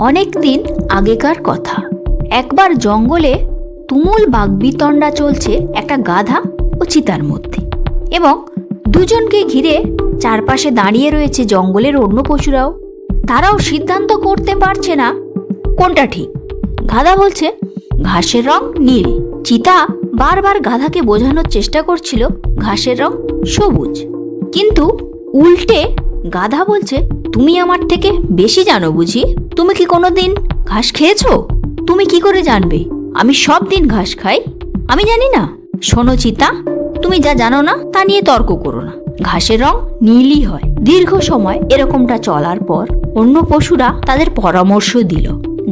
অনেক দিন আগেকার কথা। একবার জঙ্গলে তুমুল বাগবিতণ্ডা চলছে একটা গাধা ও চিতার মধ্যে এবং দুজনকে ঘিরে চারপাশে দাঁড়িয়ে রয়েছে জঙ্গলের অন্য পশুরাও। তারাও সিদ্ধান্ত করতে পারছে না কোনটা ঠিক। গাধা বলছে, ঘাসের রং নীল। চিতা বারবার গাধাকে বোঝানোর চেষ্টা করছিল, ঘাসের রং সবুজ। কিন্তু উল্টে গাধা বলছে তুমি আমার থেকে বেশি জানো বুঝি। তুমি কি কোনোদিন ঘাস খেয়েছো? তুমি কি করে জানবে? আমি সব দিন ঘাস খাই। আমি জানি না। শোনো চিতা, তুমি যা জানো না তা নিয়ে তর্ক করো না। ঘাসের রং নীলই হয়। দীর্ঘ সময় এরকমটা চলার পর অন্য পশুরা তাদের পরামর্শ দিল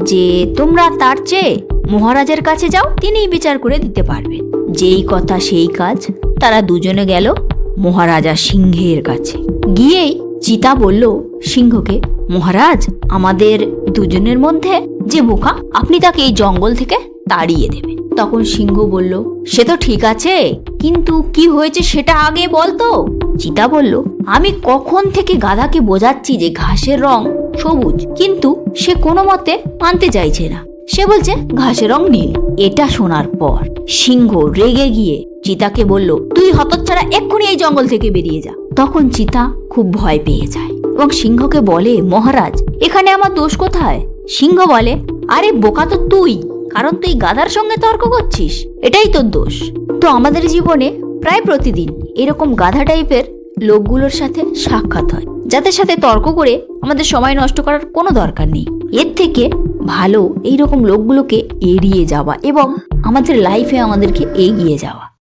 যে, তোমরা তার চেয়ে মহারাজের কাছে যাও, তিনিই বিচার করে দিতে পারবেন। যেই কথা সেই কাজ তারা দুজনে গেল মহারাজা সিংহের কাছে। গিয়েই চিতা বলল, সিংহকে, মহারাজ, আমাদের দুজনের মধ্যে যে বোকা, আপনি তাকে এই জঙ্গল থেকে তাড়িয়ে দেবেন তখন সিংহ বলল, সে তো ঠিক আছে, কিন্তু কি হয়েছে সেটা আগে বলতো চিতা বলল, আমি কখন থেকে গাধাকে বোঝাচ্ছি যে ঘাসের রং সবুজ, কিন্তু সে কোনো মতে মানতে চাইছে না। সে বলছে, ঘাসের রং নীল, এটা শোনার পর সিংহ রেগে গিয়ে চিতাকে বলল, তুই হতচ্ছাড়া এক্ষুনি এই জঙ্গল থেকে বেরিয়ে যা। তখন চিতা খুব ভয় পেয়ে যায় এবং সিংহকে বলে, মহারাজ, এখানে আমার দোষ কোথায়? সিংহ বলে, আরে বোকা তো তুই, কারণ তুই গাধার সঙ্গে তর্ক করছিস, এটাই তোর দোষ। তো আমাদের জীবনে প্রায় প্রতিদিন এরকম গাধা টাইপের লোকগুলোর সাথে সাক্ষাৎ হয়, যাদের সাথে তর্ক করে আমাদের সময় নষ্ট করার কোনো দরকার নেই। এর থেকে ভালো এইরকম লোকগুলোকে এড়িয়ে যাওয়া এবং আমাদের লাইফে আমাদেরকে এগিয়ে যাওয়া।